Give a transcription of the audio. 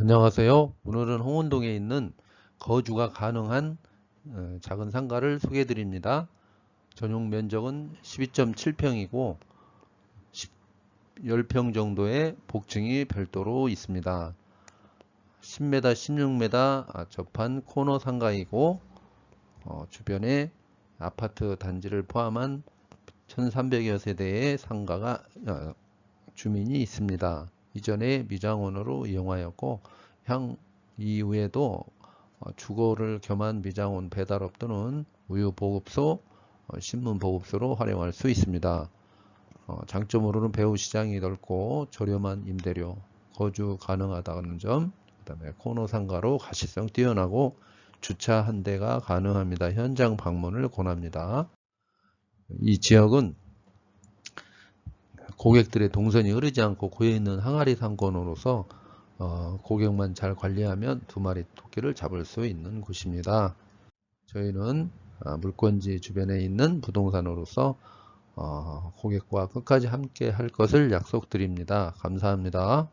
안녕하세요. 오늘은 홍은동에 있는 거주가 가능한 어, 작은 상가를 소개해 드립니다. 전용 면적은 12.7평이고 10평 정도의 복층이 별도로 있습니다. 10m, 16m 접한 코너 상가이고 어, 주변에 아파트 단지를 포함한 1300여 세대의 상가가 어, 주민이 있습니다. 이전에 미장원으로 이용하였고 향 이후에도 어, 주거를 겸한 미장원 배달업 또는 우유 보급소, 어, 신문 보급소로 활용할 수 있습니다. 어, 장점으로는 배후 시장이 넓고 저렴한 임대료, 거주 가능하다는 점, 그 다음에 코너 상가로 가시성 뛰어나고 주차 한 대가 가능합니다. 현장 방문을 권합니다. 이 지역은 고객들의 동선이 흐르지 않고 고여있는 항아리 상권으로서 어, 고객만 잘 관리하면 두 마리 토끼를 잡을 수 있는 곳입니다. 저희는 아, 물건지 주변에 있는 부동산으로서 어, 고객과 끝까지 함께 할 것을 약속드립니다. 감사합니다.